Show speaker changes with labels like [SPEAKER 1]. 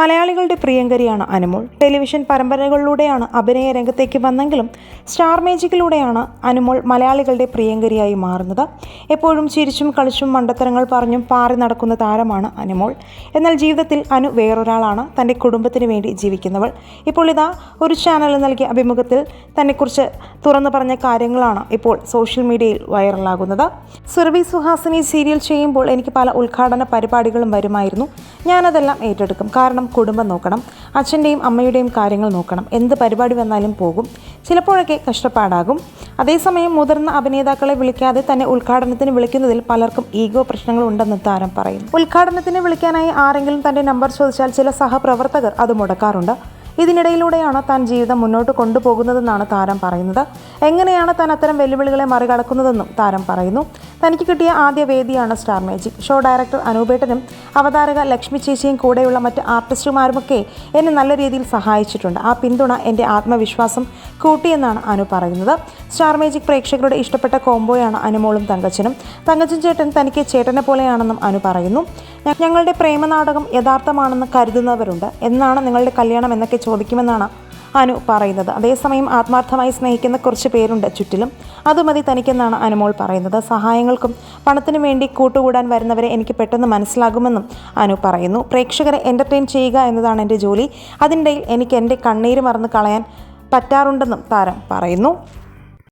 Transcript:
[SPEAKER 1] മലയാളികളുടെ പ്രിയങ്കരിയാണ് അനുമോൾ. ടെലിവിഷൻ പരമ്പരകളിലൂടെയാണ് അഭിനയ രംഗത്തേക്ക് വന്നെങ്കിലും സ്റ്റാർ മേജിക്കിലൂടെയാണ് അനുമോൾ മലയാളികളുടെ പ്രിയങ്കരിയായി മാറുന്നത്. എപ്പോഴും ചിരിച്ചും കളിച്ചും മണ്ടത്തരങ്ങൾ പറഞ്ഞും പാറി നടക്കുന്ന താരമാണ് അനുമോൾ. എന്നാൽ ജീവിതത്തിൽ അനു വേറൊരാളാണ് തന്റെ കുടുംബത്തിന് വേണ്ടി ജീവിക്കുന്നവൾ. ഇപ്പോൾ ഇതാ ഒരു ചാനലിൽ നൽകിയ അഭിമുഖത്തിൽ തന്നെക്കുറിച്ച് തുറന്നു പറഞ്ഞ കാര്യങ്ങളാണ് ഇപ്പോൾ സോഷ്യൽ മീഡിയയിൽ വൈറലാകുന്നത്. സുരഭി സുഹാസിനി സീരിയൽ ചെയ്യുമ്പോൾ എനിക്ക് പല ഉദ്ഘാടന പരിപാടികളും വരുമായിരുന്നു. ഞാനതെല്ലാം ഏറ്റെടുക്കും. കാരണം കുടുംബം നോക്കണം അച്ഛന്റെയും അമ്മയുടെയും കാര്യങ്ങൾ നോക്കണം എന്ത് പരിപാടി വന്നാലും പോകും ചിലപ്പോഴൊക്കെ കഷ്ടപ്പാടാകും. അതേസമയം മുതിർന്ന അഭിനേതാക്കളെ വിളിക്കാതെ തന്നെ ഉദ്ഘാടനത്തിന് വിളിക്കുന്നതിൽ പലർക്കും ഈഗോ പ്രശ്നങ്ങൾ ഉണ്ടെന്ന് താരം പറയും. ഉദ്ഘാടനത്തിന് വിളിക്കാനായി ആരെങ്കിലും തന്റെ നമ്പർ ചോദിച്ചാൽ ചില സഹപ്രവർത്തകർ അത് മുടക്കാറുണ്ട്. ഇതിനിടയിലൂടെയാണ് താൻ ജീവിതം മുന്നോട്ട് കൊണ്ടുപോകുന്നതെന്നാണ് താരം പറയുന്നത്. എങ്ങനെയാണ് താൻ അത്തരം വെല്ലുവിളികളെ മറികടക്കുന്നതെന്നും താരം പറയുന്നു. തനിക്ക് കിട്ടിയ ആദ്യ വേദിയാണ് സ്റ്റാർ മാജിക്. ഷോ ഡയറക്ടർ അനൂപേട്ടനും അവതാരക ലക്ഷ്മി ചേച്ചിയും കൂടെയുള്ള മറ്റ് ആർട്ടിസ്റ്റുമാരുമൊക്കെ എന്നെ നല്ല രീതിയിൽ സഹായിച്ചിട്ടുണ്ട്. ആ പിന്തുണ എന്റെ ആത്മവിശ്വാസം കൂട്ടിയെന്നാണ് അനു പറയുന്നത്. സ്റ്റാർ മാജിക് പ്രേക്ഷകരുടെ ഇഷ്ടപ്പെട്ട കോംബോയാണ് അനുമോളും തങ്കച്ചനും. തങ്കച്ചൻ ചേട്ടൻ തനിക്ക് ചേട്ടനെ പോലെയാണെന്നും അനു പറയുന്നു. ഞങ്ങളുടെ പ്രേമനാടകം യഥാർത്ഥമാണെന്ന് കരുതുന്നവരുണ്ട്. എന്നാണ് നിങ്ങളുടെ കല്യാണം എന്നൊക്കെ ചോദിക്കുമെന്നാണ് അനു പറയുന്നത്. അതേസമയം ആത്മാർത്ഥമായി സ്നേഹിക്കുന്ന കുറച്ച് പേരുണ്ട് ചുറ്റിലും. അത് മതി തനിക്കെന്നാണ് അനുമോൾ പറയുന്നത്. സഹായങ്ങൾക്കും പണത്തിനു വേണ്ടി കൂട്ടുകൂടാൻ വരുന്നവരെ എനിക്ക് പെട്ടെന്ന് മനസ്സിലാകുമെന്നും അനു പറയുന്നു. പ്രേക്ഷകരെ എന്റർടൈൻ ചെയ്യുക എന്നതാണ് എന്റെ ജോലി. അതിനിടയിൽ എനിക്ക് എന്റെ കണ്ണീര് മറന്ന് കളയാൻ പറ്റാറുണ്ടെന്നും താരം പറയുന്നു.